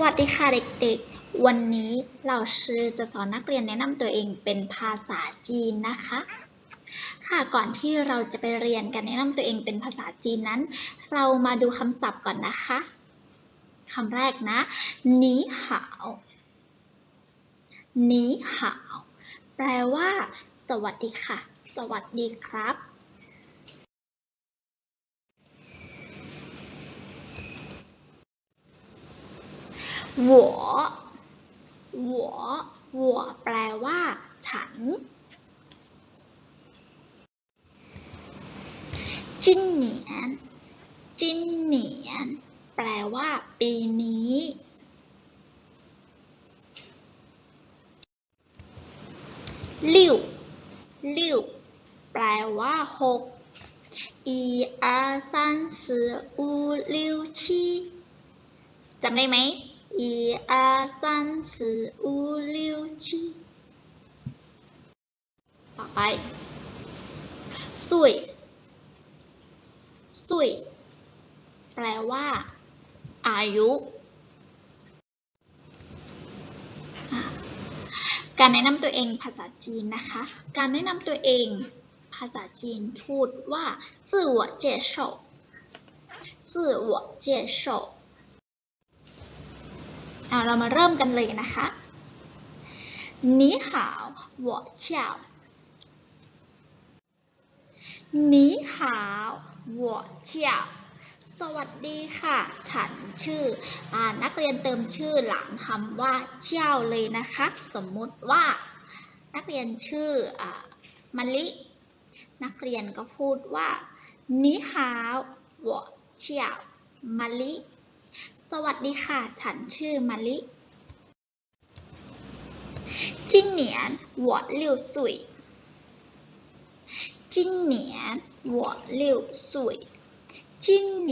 วัสดีค่ะเด็กๆ วันนี้เราชื่อจะสอนนักเรียนแนะนำตัวเองเป็นภาษาจีนนะคะ ค่ะก่อนที่เราจะไปเรียนกันแนะนำตัวเองเป็นภาษาจีนนั้น เรามาดูคำศัพท์ก่อนนะคะคำแรกนะนีหาวนีหาวแปลว่า สวัสดีค่ะ สวัสดีครับ หัวหัวหัวแปลว่า ฉันจินเหนียนจินเหนียนแปลว่า ปีนี้ลิ้วลิ้วแปลว่าหกอีอาซันสืออูลิ้วชีจำได้ไหม 一二三四五六七ต่อไป สุย สุย แปลว่า อายุอ่ะการแนะนำตัวเองภาษาจีนนะคะ การแนะนำตัวเองภาษาจีนพูดว่า自我介绍自我介绍 อ่ะเรามาเริ่มกันเลยนะคะ你好我叫你好我叫สวัสดีค่ะ ฉันชื่ออนักเรียนเติมชื่อหลังคำว่าเจ้าเลยนะคะ สมมุติว่า นักเรียนชื่ออมะลิ นักเรียนก็พูดว่านิฮาว我叫มะลิ สวัสดีค่ะ ฉันชื่อมะลิ今年我六岁今年我六岁今年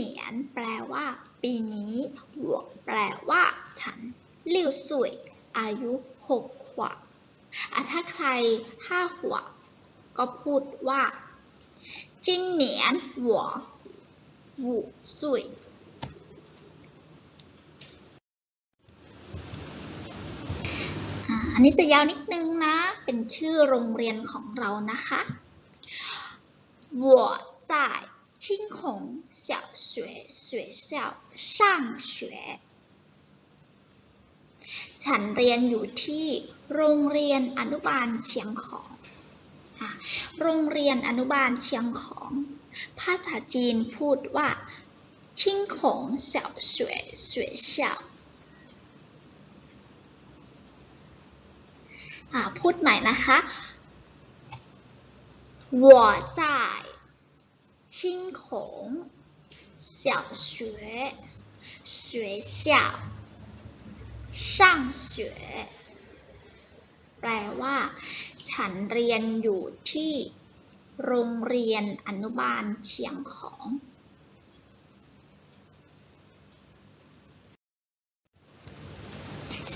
แปลว่า ปีนี้我แปลว่า ฉัน六岁อายุหกขวบอ่ะถ้าใครห้าขวบก็พูดว่า今年我五岁 อ่าอันนี้จะยาวนิดนึงนะ เป็นชื่อโรงเรียนของเรานะคะ我在青红小学学校上学ฉันเรียนอยู่ที่โรงเรียนอนุบาลเชียงของอ่ะโรงเรียนอนุบาลเชียงของ ภาษาจีนพูดว่าชิงของเสี่ยวสวยสวยเสี่ยว อ่ะพูดใหม่นะคะ我在青红小学学校上学แปลว่า ฉันเรียนอยู่ที่โรงเรียนอนุบาลเชียงของ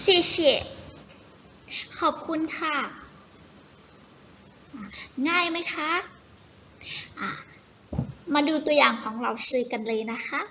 谢谢 ขอบคุณค่ะ ง่ายไหมคะะมาดูตัวอย่างของเราชื่อกันเลยนะคะ